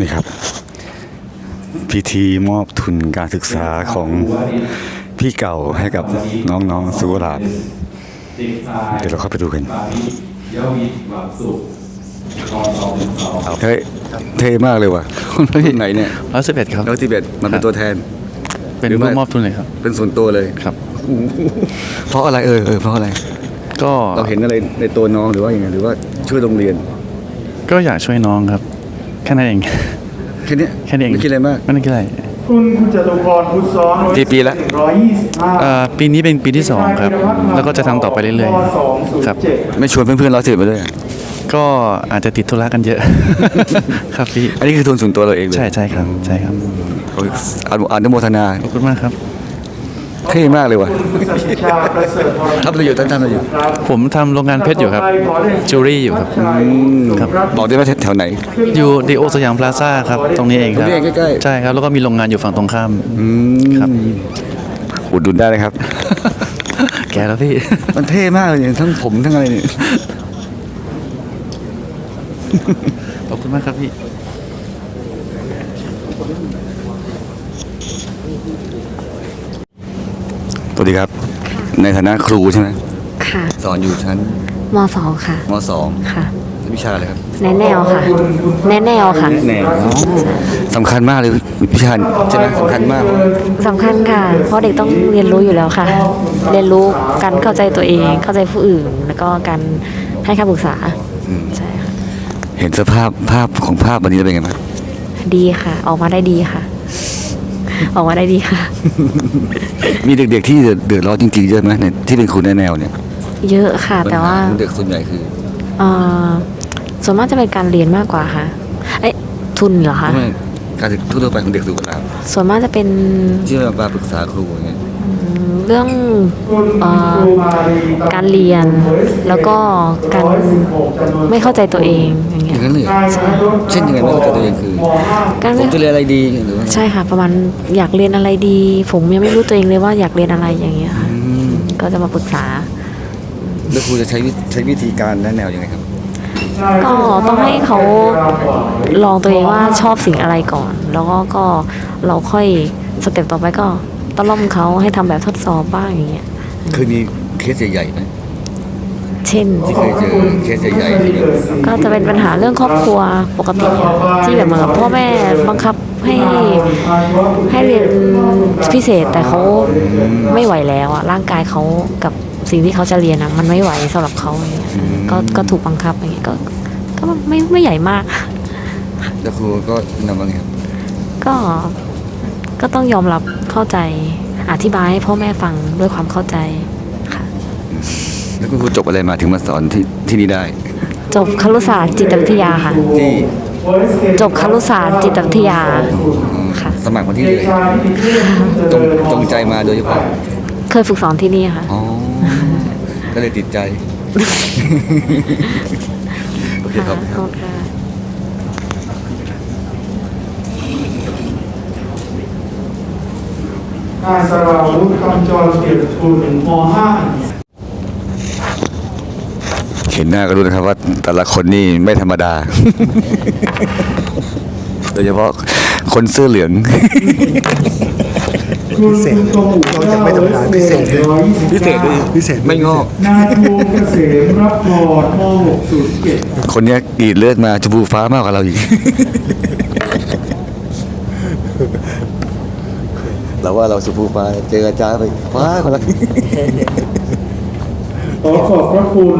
นี่ครับ พิธีมอบทุนการศึกษาของพี่เก่าให้กับน้องๆสุราษฎร์เด็กชายเดี๋ยวเราเข้าไปดูกันปานิยวิทย์หวังสุขกองสองหนึ่งสองเฮ้ยเท่มากเลยว่ะคนไหนเนี่ยร้อยสิบเอ็ดครับแล้วทิเบตมันเป็นตัวแทน เป็นหรือไม่ผู้มอบทุนเลยครับ เป็นส่วนตัวเลยครับเพราะอะไรเออเออเพราะอะไร ก็เราเห็นอะไรในตัวน้องหรือว่าอย่างไงหรือว่าช่วยโรงเรียน ก็อยากช่วยน้องครับ แค่นั้นเองแค่เนี้ยแค่นี้เองไม่คิดอะไรมากไม่ต้องคิดอะไรคุณคุณจตุพรพุทธซ้อนกี่ปีแล้วร้อยยี่สิบห้าเอ่อปีนี้เป็นปีที่สองครับ แล้วก็จะทำต่อไปเรื่อยสองศูนๆครับย์เจ็ดไม่ชวนเพื่อนๆเราเสร็จมาด้วยก็อาจจะติดธุระกันเยอะ ครับพี่ อันนี้คือทุนส่วนตัวเราเองเลย ใช่ใช่ครับ ใช่ครับโอ้ยอนุอนุโมทนา ขอบคุณมากครับ เท่มากเลยว่ะคุณสัจชาประเสริฐพรทำอะไรอยู่ท่านทำอะไรอยู่ครับผมทำโรงงานเพชรอยู่ครับจิวเวลรี่อยู่ครับ อืมครับ บอกได้ไหมแถวไหน อยู่ดีโอสยามพลาซ่าครับ ตรงนี้เองครับตรงนี้เองใกล้ๆ ใช่ครับ แล้วก็มีโรงงานอยู่ฝั่งตรงข้าม อืมครับ อุดหนุนได้เลยครับ แกแล้วพี่ มันเท่มากเลยเนี่ยทั้งผมทั้งอะไรเนี่ย ขอบคุณมากครับพี่ วัสดีครับ ในฐานะครูใช่ไหมค่ะสอนอยู่ชั้นมสองค่ะมสองค่ะวิชาอะไรครับแนแนวค่ะ แนแนวค่ะแนวสำคัญมากเลยวิชาใช่ไหมสำคัญมากสำคัญค่ะ เพราะเด็กต้องเรียนรู้อยู่แล้วค่ะ เรียนรู้การเข้าใจตัวเองเข้าใจผู้อื่น แล้วก็การให้คำปรึกษาอืมใช่ค่ะเห็นสภาพภาพของภาพวันนี้เป็นไงบ้างดีค่ะ ออกมาได้ดีค่ะ ออกมาได้ดีค่ะ มีเด็กๆที่เดือดร้อนจริงๆเยอะไหมในที่เป็นครูแนแนวเนี่ยเยอะค่ะ แต่ว่าปัญหของเด็กส่วนใหญ่คือเอ่อส่วนมากจะเป็นการเรียนมากกว่าค่ะเอ๊ะทุนเหรอคะทำไมการศึกทั่วๆไปของเด็กสุขภาพส่วนมากจะเป็นที่มาปรึกษาครูอย่างเงี้ยอืมเรื่องคุณเอ่อครูมาลีการเรียน แล้วก็การไม่เข้าใจตัวเองอย่างอเงี้ย ย่างนั้นเลยเหรอเช่นยังไงไม่เข้าใจตัวเองคือการผไม่มจะเรียนอะไรดีหรือว่า ใช่ค่ะ ประมาณอยากเรียนอะไรดี ผมยังไม่รู้ตัวเองเลยว่าอยากเรียนอะไรอย่างเงี้ยค่ะ อืมก็จะมาปรึกษา แล้วครูจะใช้วิใช้วิธีการแนะแนวยังไงครับ ก็ต้องให้เขาลองตัวเองว่าชอบสิ่งอะไรก่อน แล้วก็ก็เราค่อยสเต็ปต่อไปก็ต้อนร่อมเขาให้ทำแบบทดสอบบ้างอย่างเงี้ย เคยมีเคสใหญ่ๆไหม เช่น ที่เคยเจอเคสใหญ่ๆที่แบบก็จะเป็นปัญหาเรื่องครอบครัวปกติอะที่แบบเหมือนกับพ่อแม่บังคับให้ให้เรียนพิเศษแต่เขาไม่ไหวแล้วอะร่างกายเขากับสิ่งที่เขาจะเรียนอะมันไม่ไหวสำหรับเขาอย่างเงี้ยก็ก็ถูกบังคับอย่างเงี้ยก็ก็ไม่ไม่ใหญ่มาก แล้วครูก็นำมาไงครับก็ก็ต้องยอมรับเข้าใจอธิบายให้พ่อแม่ฟังด้วยความเข้าใจค่ะ แล้วคุณครูจบอะไรมาถึงมาสอนที่ที่นี่ได้ จบครุศาสตร์จิตวิทยาค่ะ ที่จบครุศาสตร์จิตวิทยาค่ะ สมัครมาที่เลยจงจงใจมาโดยเฉพาะเคยฝึกสอนที่นี่ค่ะ อ๋อ ก็เลยติดใจ โอเคครับขอบคุณค่ะนายสราวุฒิกำจรเกียรติกุลม .5 เห็นหน้าก็รู้นะครับว่าแต่ละคนนี่ไม่ธรรมดา โดยเฉพาะคนเสื้อเหลือง พิเศษเราจะไม่ทำงานพิเศษพิเศษด้วยพิเศษ ไม่งอกนายภูมิเกษมรับพรม .607 คนเนี้ยกรีดเลือดมาชมพูฟ้ามากกว่าเราอีก เราว่าเราชมพูฟ้าเจออาจารย์ไปฟ้าคนละ ขอขอบพระคุณ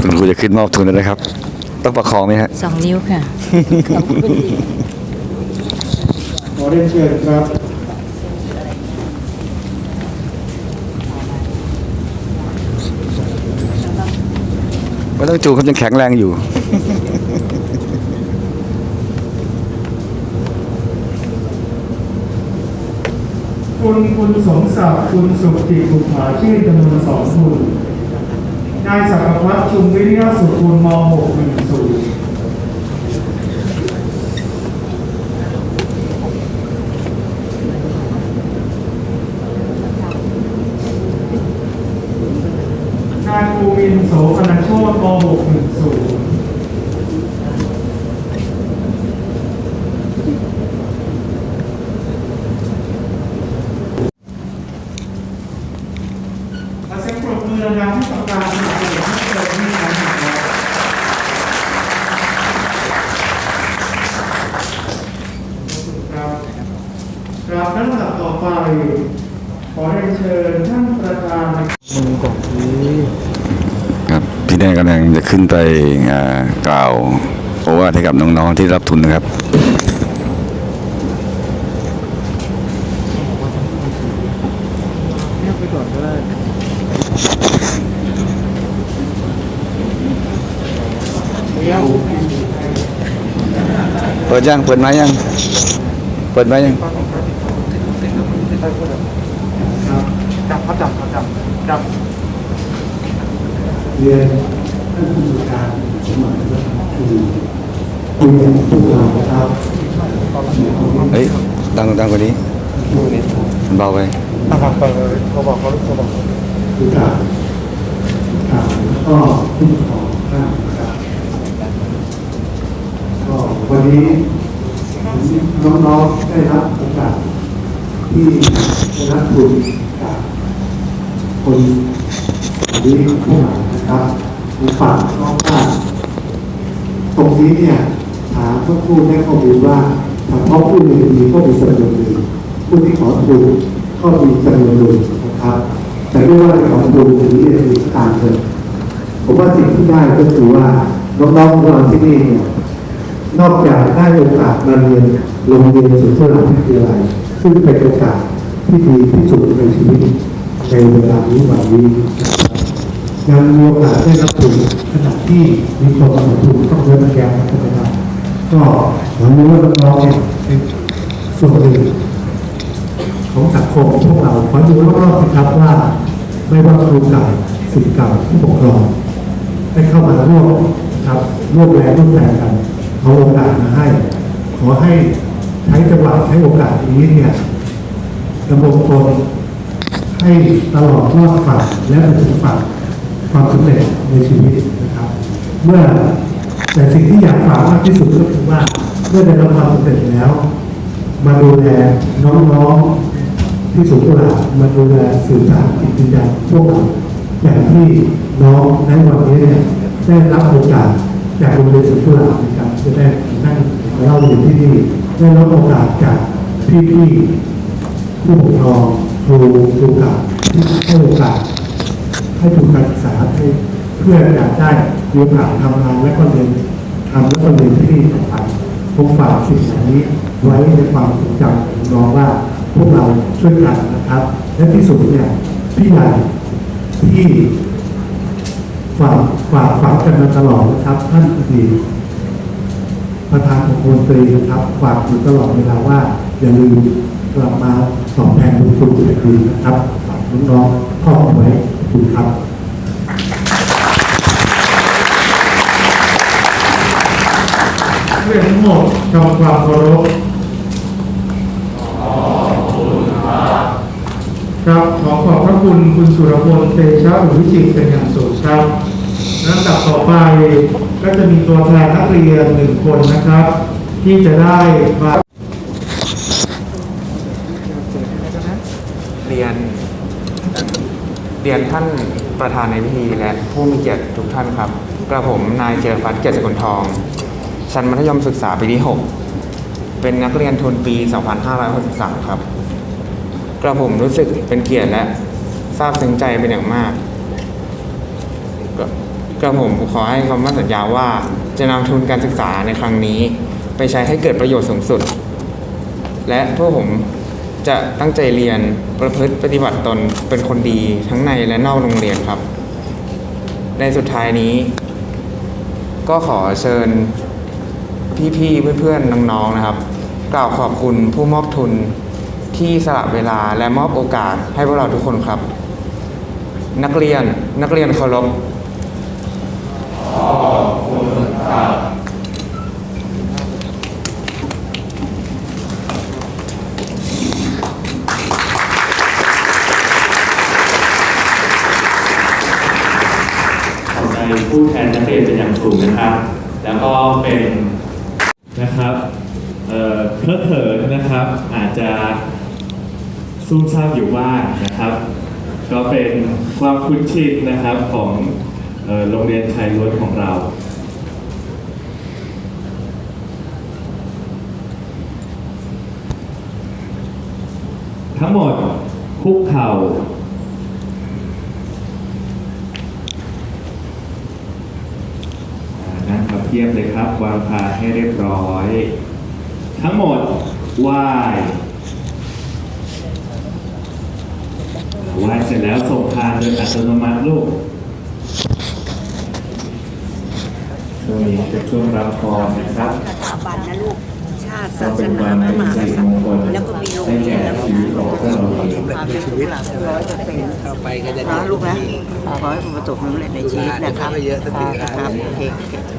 คุณครูจะขึ้นมอบทุนแล้วนะครับ ต้องประคองไหมฮะสองนิ้วค่ะ ขอเรียนเชิญครับไม่ต้องจูงครับยังแข็งแรงอยู่ คุณคุณสมศักดิ์คุณสุขจิตบุภาชื่อจำนวนสองทุน นายสักวัตรชุมวิริยสุขุลม .610 นายภูมินโสกนโชตม .610 ลำดับต่อไป ขอเรียนเชิญท่านประธาน ครับพี่แดงกำลังจะขึ้นไปอ่ากล่าวโอวาทให้กับน้ องๆที่รับทุนนะครับ เปิดยังเปิดไหมยัง เปิดไหมยังจับครับจับครับจับจับเรียนท่านผู้การสมัยนะครคื อคุยกันทุกเราครับเฮ้ยดังดังกว่านี้มันเบาไปเขาบอกเขาเขาบอกคือการการแล้วก็ผู้ปกครองท่านนะครับก็วันนี้น้องๆได้รับโอกาสที่ได้รับทุนจากคนที่ผู้หานะครับผมฝากน้องว่าตรงนี้เนี่ยถามเพื่อพูดให้ข้อมูลว่าเฉพาะผู้เรียนดีก็มีจำนวนหนึ่งผู้ที่ขอทุนก็มีจำนวนหนึ่งนะครับ แต่ไม่ว่าจะขอทุนหรือเรียนดีก็ตามเถอะผมว่าสิ่งที่ได้ก็คือว่าน้องๆของเราที่นี่เนี่ยนอกจากได้โอกาสมาเรียนโรงเรียนสุนทรภวิทยาลัยซึ่งเป็นโอกาสที่ดีที่สุดในชีวิตในเวลานี้วันนี้ยังมีโอกาสได้รับทุนขณะที่มีคนมาทุนต้องเริ่มแก้ใช่ไหมครับ ก็หวังว่าน้องๆเนี่ยเป็นส่วนหนึ่งของสังคมพวกเราขอดูรอบๆนะครับว่า ไม่ว่าครูเก่าศิษย์เก่าผู้ปกครองได้เข้ามาร่วมครับร่วมแรงร่วมใจกันเอาโอกาสมาให้ ขอให้ใช้จังหวะใช้โอกาสนี้เนี่ยดำรงตนให้ตลอดรอดฝั่งและไปถึงฝั่งความสำเร็จในชีวิตนะครับ เมื่อ แต่สิ่งที่อยากฝากมากที่สุดก็คือว่าเมื่อได้รับความสำเร็จแล้ว มาดูแลน้องๆที่สูงกว่ามาดูแลสื่อสารจิตวิญญาณพวกเราอย่างที่น้องในวันนี้เนี่ยได้รับโอกาสจากโรงเรียนสุนทรภนะครับจะได้นั่งเล่าเรียนที่นี่ได้รับโอกาสจากพี่ๆผู้ปกครองครูครูก่าที่ให้โอกาสให้ทุนการศึกษาเพื่ออยากได้ มีโอกาสทำงานและก็เรียนทำและก็เรียนที่นี่ต่อไปผมฝากสิ่งเหล่านี้ไว้ในความทรงจำของน้องว่าพวกเราช่วยกันนะครับ และที่สุดเนี่ยพี่ใหญ่ที่ฝากฝากฝังกันมาตลอดนะครับท่านดีประธานองค์มนตรีนะครับ ฝากอยู่ตลอดเวลาว่า อย่าลืมกลับมาตอบแทนบุญคุณอีกทีนะครับฝากน้องๆข้อไว้ขอบคุณครับื่องทั้งหมดทำความเคารพครับขอขอบพระคุณคุณสุรพลเตชะอุวิจิตเป็นอย่างสูงครับลำดับต่อไปก็จะมีตัวแทนนักเรียนหนึ่งคนนะครับ ที่จะได้มาเรียน เรียนท่านประธานในพิธีและผู้มีเกียรติทุกท่านครับ กระผมนายเจรฟัตเกียรติสกุลทอง ชั้นมัธยมศึกษาปีที่ 6 เป็นนักเรียนทุนปี 2563 ครับ กระผมรู้สึกเป็นเกียรติและซาบซึ้งใจเป็นอย่างมากกระกระผมขอให้คำมั่นสัญญาว่าจะนำทุนการศึกษาในครั้งนี้ ไปใช้ให้เกิดประโยชน์สูงสุด และพวกผมจะตั้งใจเรียนประพฤติปฏิบัติตนเป็นคนดีทั้งในและนอกโรงเรียนครับ ในสุดท้ายนี้ ก็ขอเชิญ พี่ๆเพื่อนๆน้องๆนะครับ กล่าวขอบคุณผู้มอบทุนที่สละเวลาและมอบโอกาสให้พวกเราทุกคนครับ นักเรียนนักเรียนเคารพขอบใจผู้แทนนักเรียนเป็นอย่างสูงนะครับ แล้วก็เป็น นะครับเอ่อเพลิดเพลินนะครับ อาจจะซุ่มซ่ามอยู่บ้างนะครับ ก็เป็นความคุ้นชินนะครับของเอ่อโรงเรียนไทยล้วนของเรา ทั้งหมดคุกเข่า นั่งพับเพียบเลยครับ วางพานให้เรียบร้อย ทั้งหมดไหว้ไหว้เสร็จแล้วส่งพานโดยอัตโนมัติลูกช่วงนี้เป็นช่วงรับพรนะครับสถาบันนะลูกชาติก็ศาสเป็นนาวันพระเป็นมหากสิริษัตมริงย์คลแล้วก็มีโรงให้เรีแก่ยนแล้วก็ชีวิตของพวกเราเองความเป็นชีวิตร้อยเปอร์เซ็นต์ต่อไปก็จะนะลูกนะขอให้คุณประสบความสำเร็จในชีวิตนะครับครับโอเคโอเค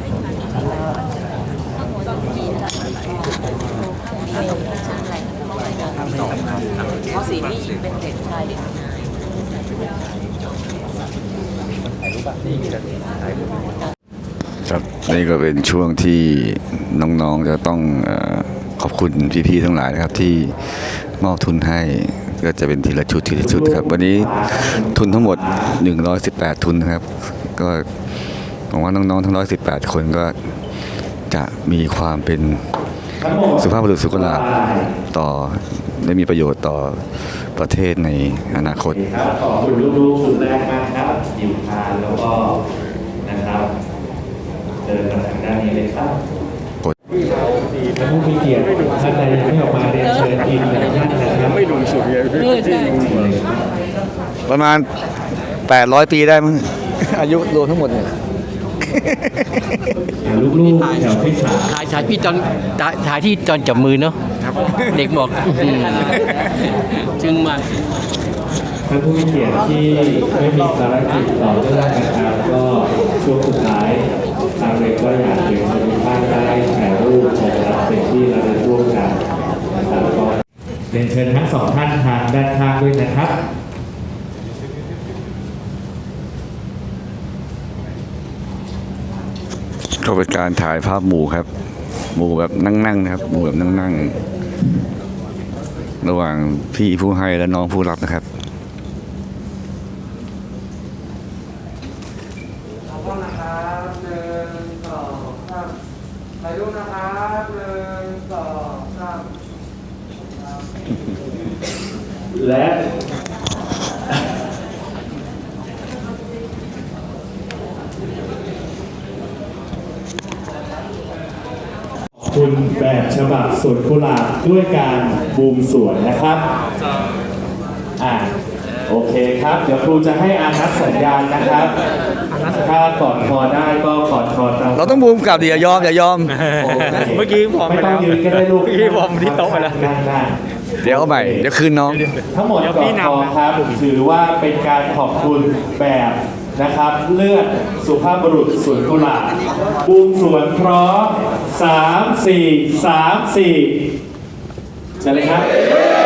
เพราะสีนี่เป็นเด็กชายเด็กครับนี่ก็เป็นช่วงที่น้องๆจะต้องอขอบคุณพี่ๆทั้งหลายนะครับที่มอบทุนให้ก็จะเป็นทีละชุดทีละชุดครับ วันนี้ทุนทั้งหมด 118 ทุนนะครับ ก็หวังว่าน้องๆทั้ง 118 คนก็จะมีความเป็น สุภาพบุรุษสุขลาภต่อได้มีประโยชน์ต่อประเทศในอนาคตครับขอบคุณลูกๆสุดแรกมากครับอยู่ทานแล้วก็นะครับเดินมาทางด้านนี้เลยครับกดท่านผู้มีเกียรติท่านใดยังไม่ออกมาเรียนเชิญอีกหนึ่งท่านนะครับไม่ลงสุดเลยประมาณ 800 ปีได้มั้งอายุรวมทั้งหมดเนี่ย ลูกๆแถวที่สามถ่ายถ่ายพี่ตอนถ่ายถ่ายที่ตอนจับมือเนาะเด็กบอกอื้อหือจึงมาก ท่านผู้มีเกียรติที่ไม่มีภารกิจต่อเนื่องนะครับก็ช่วงสุดท้ายทางเด็กก็อยากเห็นทุกท่านได้ถ่ายรูปนะครับเป็นที่ระลึกร่วมกันนะครับก็เรียนเชิญทั้งสองท่านทางด้านข้างด้วยนะครับ ก็เป็นการถ่ายภาพหมู่ครับ หมู่แบบนั่งๆนะครับ หมู่แบบนั่งๆ ระหว่างพี่ผู้ให้และน้องผู้รับนะครับขอบคุณนะครับหนึ่งสองสามถ่ายรูปนะครับหนึ่งสองสาม และคุณ แบบฉบับสวนกุหลาบด้วยการบูมสวนนะครับอ่าโอเคครับ เดี๋ยวครูจะให้อานับสัญญาณนะครับ ถ้ากอดคอได้ก็กอดคอตามเราต้องบูมกลับดิอย่ายอมอย่ายอม เมื่อกี้พร้อมไม่ต้องยืนก็ได้ลูกเมื่อกี้พร้อมที่โต๊ะไปแล้ว นั่งได้เดี๋ยวเอาใหม่เดี๋ยวคืนน้อง ทั้งหมดกอดคอครับถือว่าเป็นการขอบคุณแบบ นะครับ เลือดสุภาพบุรุษสวนกุหลาบบูมสวนพร้อมสามสี่สามสี่เชิญเลยครับ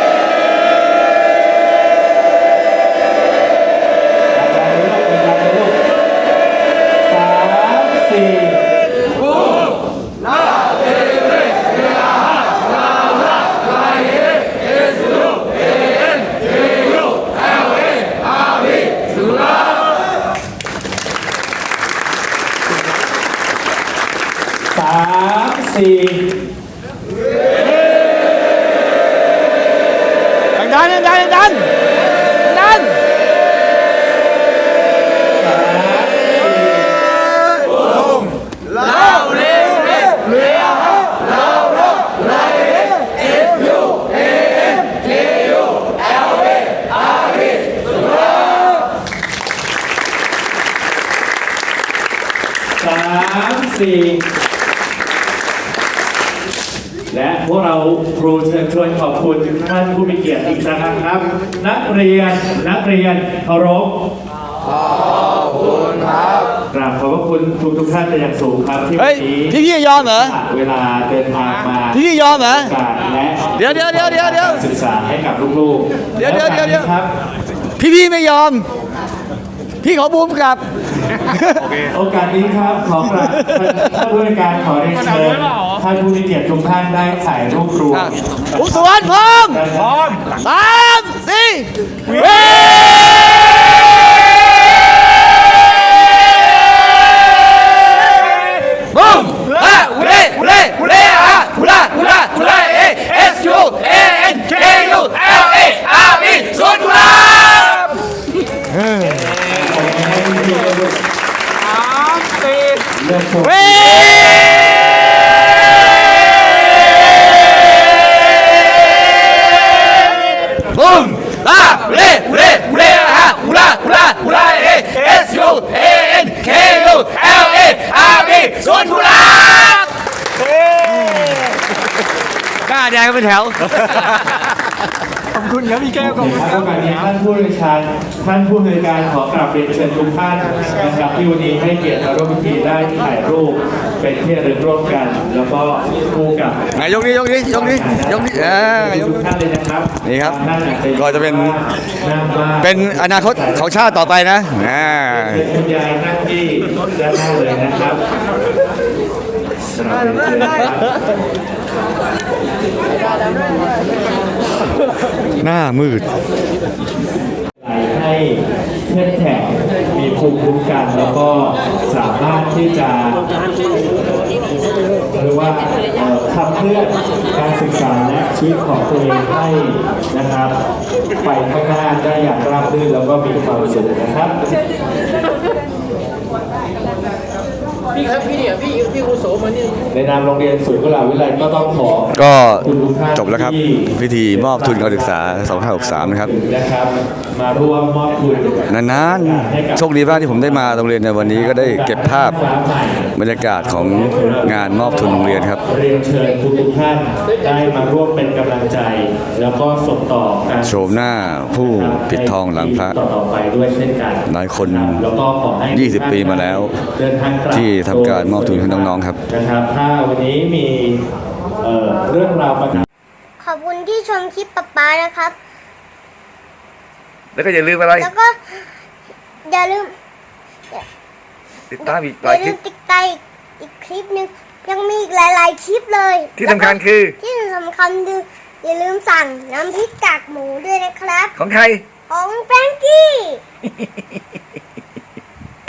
ามสี่ดันดันดันดันดันสามสี่ และพวกเราครูเชิญชวนขอบคุณท่านผู้มีเกียรติอีกครั้งนะครับ นักเรียนนักเรียนเคารพขอบคุณครับกราบขอบพระคุณทุกทุกๆท่านเป็นอย่างสูงครับที่เฮ้วัยนนี้พี่พี่ยอมเหรอเวลาเดินทางมาพี่พี่ยอมเหรอโอกาสและเดี๋ยวเดี๋ยวเดี๋ยวเดี๋ยวเดี๋ยวศึกษาให้กับลูกๆเดี๋ยวเดี๋ยวเดี๋ยวเดี๋ยวครับพี่พี่ไม่ยอม พี่ขอบูมกลับโอกาสนี้ครับขอกราบท่านผู้ในวยการขอเรียนเชิญท่านผู้มีเกียรติทุกท่านได้ถ่ายรูปรวมผมสวนพร้อมพร้อมสามสี่เว้ เว้บุ้เอเลเอเลฮัลฮัลฮัลเอเอสยูเอ็นเคเอลเอบีส่วนกุลเป็นแถว ขอบคุณครับพี่แก้วขอบคุณครับโอกาสนี้ท่านผู้บริการท่านผู้บริการขอกราบเรียนเชิญทุกท่านนะครับที่วันนี้ให้เกียรติมาร่วมพิธีได้ถ่ายรูปเป็นที่ระลึกร่วมกัน แล้วก็คู่กับไหนยกนี้ยกนี้ยกนี้ยกนี้อ่ายก ทุกท่านเลยนะครับนี่ครับท่านอาจจะก็จะเป็น นั่งบ้านเป็นอนาคตของชาติต่อไปนะอ่าเชิญคุณยายนั่งที่ด้านหน้าเลยนะครับสำหรับเรี หน้ามืดให้เข้มแข็งมีภูมิคุ้มกันแล้วก็สามารถที่จะเรียกว่าขับเคลื่อนการศึกษาและชีวิตของตัวเองให้นะครับ ไปข้างหน้าได้อย่างราบรื่นแล้วก็มีความสุขนะครับ พี่ครับพี่เนี่ยพี่พี่กุโสมานี่ในนามโรงเรียนศูนย์กุหลาบวิไลก็ต้องขอก็ขอบคุณทุกท่านจบแล้วครับที่พิธีมอบทุนการศึกษา 2563นะครับนะครับมาร่วมมอบทุนนานๆโชคดีมากที่ผมได้มาโรงเรียนในวันนี้ก็ได้เก็บภาพบรรยากาศของงานมอบทุนโรงเรียนครับเรียนเชิญทุกทุกๆท่านได้มาร่วมเป็นกำลังใจ แล้วก็ส่งต่อการโฉมหน้าผู้ปิดทองหลังพระต่อๆไปด้วยเช่นกันหลายคนแล้วก็ขอให้20 ปีมาแล้วเดินทางกลับที่ทำการมอบทุนให้น้องๆครับนะครับ ถ้าวันนี้มีเอ่อเรื่องราวประทับขอบคุณที่ชมคลิปป๊าป๊านะครับ แล้วก็อย่าลืมอะไร แล้วก็อย่าลืมติดตามอีกอหลายย่าคลืลิปมติดใจอีกคลิปหนึ่งยังมีอีกหลาย ๆ คลิปเลย ที่สำคัญคือแล้วก็ที่สำคัญคืออย่าลืมสั่งน้ำพริกกากหมูด้วยนะครับ ของใคร ของแฟรงกี้